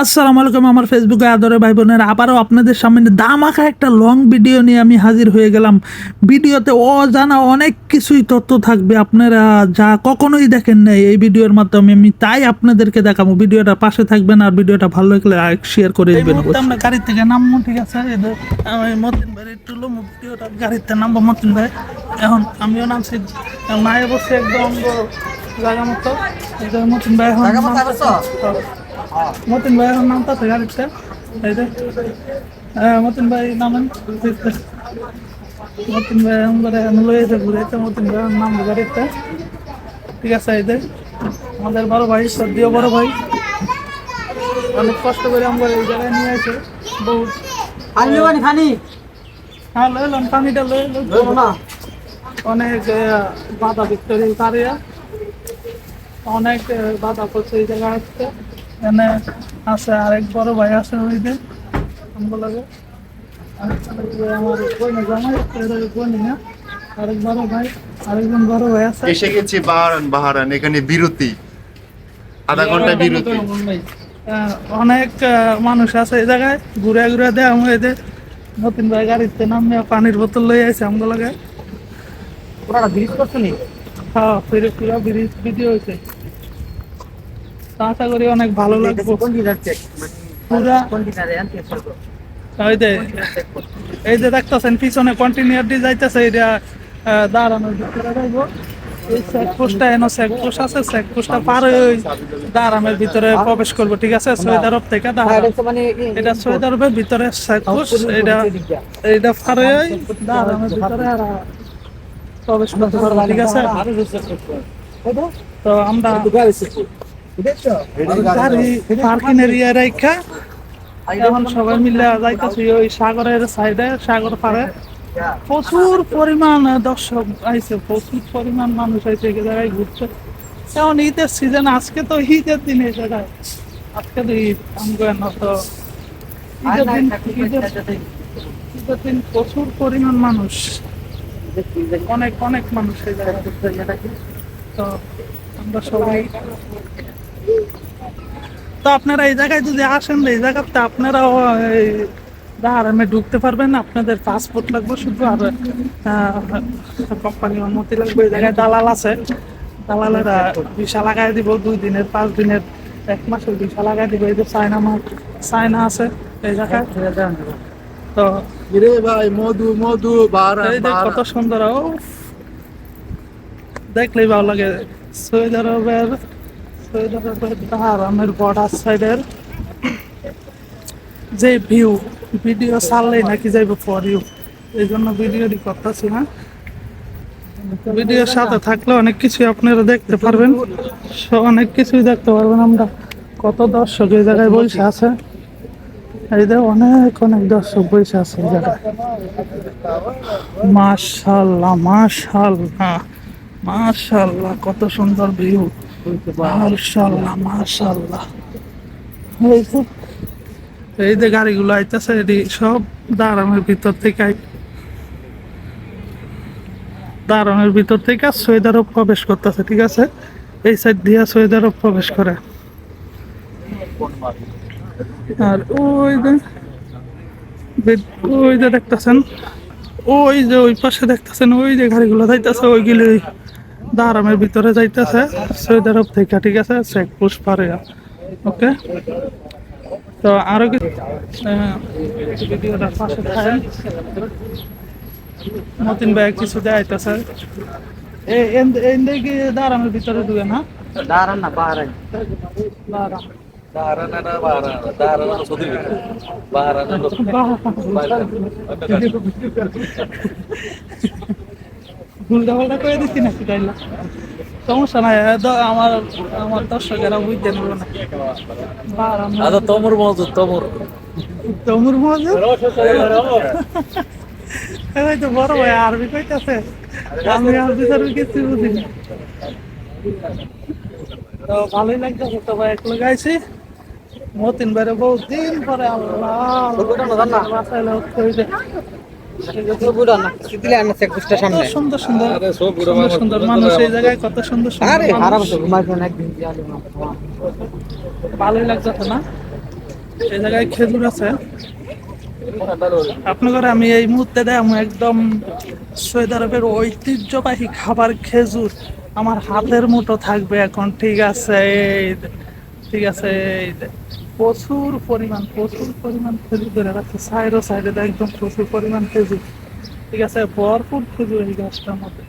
আসসালামু আলাইকুম আমার ফেসবুকে আদরে ভাই বোনেরা আবারও আপনাদের সামনে দামাখা একটা লং ভিডিও নিয়ে আমি হাজির হয়ে গেলাম। ভিডিওতে অজানা অনেক কিছুই তথ্য থাকবে আপনারা যা কখনোই দেখেন নাই এই ভিডিওর মাধ্যমে আমি তাই আপনাদেরকে দেখাবো। ভিডিওটা পাশে থাকবেন আর ভিডিওটা ভালো লাগলে লাইক শেয়ার করে দেবেন আমরা গাড়ি থেকে নামবো ঠিক আছে? এই যে আমি মতিন ভাই একটু ভিডিওটা গাড়িতে নামবো মতিন ভাই। এখন আমিও নামছি মায়ে বসে একদম জায়গা মতো। এই যে মতিন ভাই এখন। মতিন ভাই এখন নামতেছে গাড়িতে এই যে হ্যাঁ মতিন ভাই নামেন মতিন ভাই করে এখন লইয়েছে ঘুরাইতে মতিন ভাই এখন নামবো গাড়িতে ঠিক আছে এই যে আমাদের বড় ভাই সদ্যীয় বড় ভাই। অনেক কষ্ট করে আমরা এই জায়গায় নিয়ে আসে বহুত খানি নেবানি খানি? হ্যাঁ লইলাম পানিটা লই দেবো না। অনেক বাধা ভিক্টোরি কারিয়া। অনেক বাধা করছে এই জায়গা আসতে। এখানে আছে আরেক বড় ভাই আছে ওই যে লাগে আর ওই যে আমার বোনে জামাই এর বোনে না? আরেক বড় ভাই আরেকজন বড় ভাই আছে। এসে গেছি বাহারান বাহারান এখানে বিরতি। আধা ঘণ্টা বিরতি। অনেক মানুষ আছে এই জায়গায় ঘুরে ঘুরে দেয় আমি এই যে নতুন ভাই গাড়িতে নামে পানির বোতল লই আছে আমগো লাগে ওরা ব্রিজ করছে নি হ্যাঁ ফিরে পুরো ব্রিজ ভিডিও হয়েছে তো আশা করি অনেক ভালো লাগবে। যে এই যে দেখতেছেন পিছনে দিয়ে যাইতেছে এটা দাঁড়ানোর ভিতরে যাইবো। এই চেক এনো চেক আছে চেক পার ওই দাঁড়ানোর ভিতরে প্রবেশ করব ঠিক আছে? সৌদি থেকে মানে এটা ভিতরে চেক পোস্ট এটা এটা পার ওই দাঁড়ানোর ভিতরে আর প্রবেশ করতে পারব ঠিক আছে? তো আমরা পার্কিং এরিয়া রেখা। এখন সবাই মিলে যাইতেছি ওই সাগরের সাইডে সাগর পাড়ে। প্রচুর পরিমাণ দর্শক আইছে প্রচুর পরিমাণ মানুষ আইছে এই জায়গায় ঘুরছে এখন ঈদের সিজন আজকে তো ঈদের দিন এই জায়গায়। আজকে তো ঈদ আমগো না তো ঈদের দিন ঈদের ঈদের দিন প্রচুর পরিমাণ মানুষ। অনেক অনেক মানুষ এই জায়গায়। তো আমরা সবাই তো আপনারা এই জায়গায় যদি আসেন এই জায়গাতে আপনারাও এই দাঁড়ামে ঢুকতে পারবেন। আপনাদের পাসপোর্ট লাগবে শুধু আর কোম্পানি অনুমতি লাগবে। এই জায়গায় দালাল আছে। দালালেরা ভিসা লাগাই দিব দুই দিনের পাঁচ দিনের এক মাসের ভিসা লাগাই দিব। এই যে চায়না মাল চায়না আছে এই জায়গায়। তো রে ভাই মধু মধু কত সুন্দর দেখলেই ভালো লাগে। সৌদি আরবের সৌদি আরবের বর্ডার সাইডের যে ভিউ ভিডিও ছাড়লেই নাকি যাইব ফর ইউ এই জন্য ভিডিওটি করতেছি না। ভিডিওর সাথে থাকলে অনেক কিছু আপনারা দেখতে পারবেন। অনেক কিছুই দেখতে পারবেন আমরা। কত দর্শক এই জায়গায় বসে আছে। এই যে অনেক অনেক দর্শক বসে আছে এই জায়গায়। মাশাল্লাহ মাশাল্লাহ মাশাল্লাহ, কত সুন্দর ভিউ এই যে গাড়িগুলো আইতেছে, এটি সব ভিতর থেকে ভিতর থেকে সৈয়দ আরব প্রবেশ করতেছে, ঠিক আছে? এই সাইড দিয়ে সৈয়দ আরব প্রবেশ করে। আর ওই যে ওই যে দেখতেছেন, ওই যে ওই পাশে দেখতেছেন, ওই যে গাড়িগুলো যাইতেছে ওইগুলি দারামের ভিতরে যাইতেছে সৌদি আরব থেকে ঠিক আছে? চেক পোস্ট পারে। ওকে? তো আরও কিছু ভিডিওটার পাশে থাকেন। মতিন ভাই কিছু দেখাইতেছে। এই এন্দে কি দারামের ভিতরে ঢুকে না? দাঁড়ান না বাহারাই দারাম ভুলটা ভালটা করে দিচ্ছি নাকি তাইলে সমস্যা নাই আমার আমার দর্শকেরা বুঝতে নেব না। আচ্ছা তোমর মজুদ তোমর। তমুর মজা এই তো বড় ভাই আরবি কইতাছে। আমি আরবি সারবি কিছু বুঝি না। তো ভালোই লাগতেছে তো ভাই এক লাগাইছি মতিন বাইরে বহুত দিন পরে আল্লাহ বুড়া পোস্টের কত সুন্দর ভালোই লাগছে না এই জায়গায় খেজুর আছে আপনাদের আমি এই মুহূর্তে দেখাবো একদম সৌদি আরবের ঐতিহ্যবাহী খাবার খেজুর আমার হাতের মুঠো থাকবে এখন ঠিক আছে ঠিক আছে। প্রচুর পরিমাণ প্রচুর পরিমাণ খেজুর ধরে রাখছে সাইডও সাইডে একদম প্রচুর পরিমাণ খেজুর। ঠিক আছে, ভরপুর খেজুর এই গাছটার মধ্যে।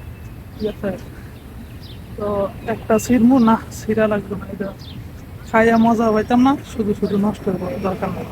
ঠিক আছে? তো একটা ছিড়মু, না, ছিঁড়া লাগবে না, এটা খাইয়া মজা পাইতাম না, শুধু শুধু নষ্ট হয়ে দরকার নেই।